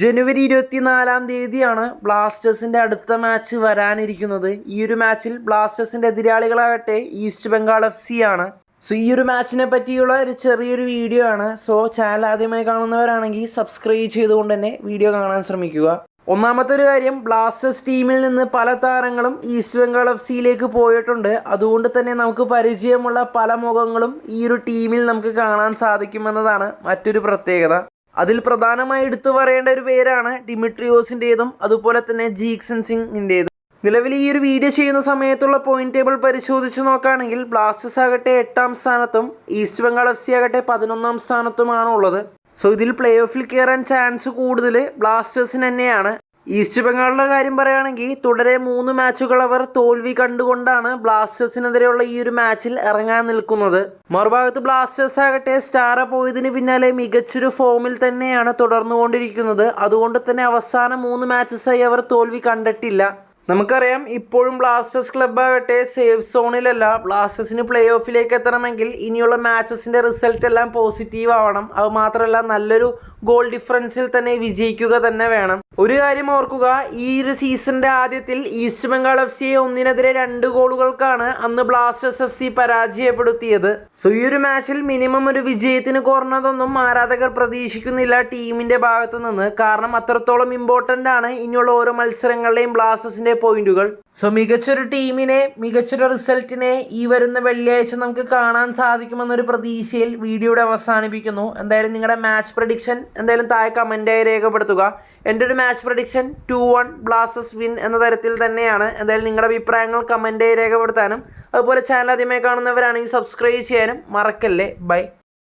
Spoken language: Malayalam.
ജനുവരി ഇരുപത്തിനാലാം തീയതിയാണ് ബ്ലാസ്റ്റേഴ്സിന്റെ അടുത്ത മാച്ച് വരാനിരിക്കുന്നത്. ഈ ഒരു മാച്ചിൽ ബ്ലാസ്റ്റേഴ്സിന്റെ എതിരാളികളാകട്ടെ ഈസ്റ്റ് ബംഗാൾ എഫ് സി ആണ്. സോ ഈ ഒരു മാച്ചിനെ പറ്റിയുള്ള ഒരു ചെറിയൊരു വീഡിയോ ആണ്. സോ ചാനൽ ആദ്യമായി കാണുന്നവരാണെങ്കിൽ സബ്സ്ക്രൈബ് ചെയ്തുകൊണ്ട് തന്നെ വീഡിയോ കാണാൻ ശ്രമിക്കുക. ഒന്നാമത്തെ ഒരു കാര്യം ബ്ലാസ്റ്റേഴ്സ് ടീമിൽ നിന്ന് പല താരങ്ങളും ഈസ്റ്റ് ബംഗാൾ എഫ് സിയിലേക്ക് പോയിട്ടുണ്ട്. അതുകൊണ്ട് തന്നെ നമുക്ക് പരിചയമുള്ള പല മുഖങ്ങളും ഈ ഒരു ടീമിൽ നമുക്ക് കാണാൻ സാധിക്കുമെന്നതാണ് മറ്റൊരു പ്രത്യേകത. അതിൽ പ്രധാനമായി എടുത്തു പറയേണ്ട ഒരു പേരാണ് ഡിമിട്രിയോസിന്റെതും അതുപോലെ തന്നെ ജീക്സൺ സിംഗിന്റെതും നിലവിൽ ഈ ഒരു വീഡിയോ ചെയ്യുന്ന സമയത്തുള്ള പോയിന്റ് ടേബിൾ പരിശോധിച്ച് നോക്കുകയാണെങ്കിൽ ബ്ലാസ്റ്റേഴ്സ് ആകട്ടെ എട്ടാം സ്ഥാനത്തും ഈസ്റ്റ് ബംഗാൾ എഫ് സി ആകട്ടെ പതിനൊന്നാം സ്ഥാനത്തുമാണ് ഉള്ളത് സോ ഇതിൽ പ്ലേ ഓഫിൽ കയറാൻ ചാൻസ് കൂടുതൽ ബ്ലാസ്റ്റേഴ്സിന് തന്നെയാണ്. ഈസ്റ്റ് ബംഗാളിലെ കാര്യം പറയുകയാണെങ്കിൽ തുടരെ മൂന്ന് മാച്ചുകൾ അവർ തോൽവി കണ്ടുകൊണ്ടാണ് ബ്ലാസ്റ്റേഴ്സിനെതിരെയുള്ള ഈ ഒരു മാച്ചിൽ ഇറങ്ങാൻ നിൽക്കുന്നത്. മറുഭാഗത്ത് ബ്ലാസ്റ്റേഴ്സ് ആകട്ടെ സ്റ്റാർ പോയതിന് പിന്നാലെ മികച്ചൊരു ഫോമിൽ തന്നെയാണ് തുടർന്നുകൊണ്ടിരിക്കുന്നത്. അതുകൊണ്ട് തന്നെ അവസാന മൂന്ന് മാച്ചസായി അവർ തോൽവി കണ്ടിട്ടില്ല. നമുക്കറിയാം ഇപ്പോഴും ബ്ലാസ്റ്റേഴ്സ് ക്ലബ്ബാകട്ടെ സേഫ് സോണിലല്ല ബ്ലാസ്റ്റേഴ്സിന് പ്ലേ ഓഫിലേക്ക് എത്തണമെങ്കിൽ ഇനിയുള്ള മാച്ചസിന്റെ റിസൾട്ട് എല്ലാം പോസിറ്റീവ് ആവണം. അത് മാത്രമല്ല നല്ലൊരു ഗോൾ ഡിഫറൻസിൽ തന്നെ വിജയിക്കുക തന്നെ വേണം. ഒരു കാര്യം ഓർക്കുക ഈ ഒരു സീസണിന്റെ ആദ്യത്തിൽ ഈസ്റ്റ് ബംഗാൾ എഫ് സിയെ ഒന്നിനെതിരെ രണ്ട് ഗോളുകൾക്കാണ് അന്ന് ബ്ലാസ്റ്റേഴ്സ് എഫ് സി പരാജയപ്പെടുത്തിയത്. സോ ഈ ഒരു മാച്ചിൽ മിനിമം ഒരു വിജയത്തിന് കുറഞ്ഞതൊന്നും ആരാധകർ പ്രതീക്ഷിക്കുന്നില്ല ടീമിന്റെ ഭാഗത്തു നിന്ന്. കാരണം അത്രത്തോളം ഇമ്പോർട്ടന്റ് ആണ് ഇനിയുള്ള ഓരോ മത്സരങ്ങളുടെയും ബ്ലാസ്റ്റേഴ്സിന്റെ പോയിന്റുകൾ. സോ മികച്ചൊരു ടീമിനെ മികച്ചൊരു റിസൾട്ടിനെ ഈ വരുന്ന വെള്ളിയാഴ്ച നമുക്ക് കാണാൻ സാധിക്കുമെന്നൊരു പ്രതീക്ഷയിൽ വീഡിയോയുടെ അവസാനിപ്പിക്കുന്നു. എന്തായാലും നിങ്ങളുടെ മാച്ച് പ്രഡിക്ഷൻ എന്തായാലും താഴെ കമന്റായി രേഖപ്പെടുത്തുക. എന്റെ ഒരു match prediction two one Blasters win എന്ന തരത്തിൽ തന്നെയാണ്. എന്തായാലും നിങ്ങളുടെ അഭിപ്രായങ്ങൾ കമന്റായി രേഖപ്പെടുത്താനും അതുപോലെ ചാനൽ ആദ്യമായി കാണുന്നവരാണെങ്കിൽ സബ്സ്ക്രൈബ് ചെയ്യാനും മറക്കല്ലേ? ബൈ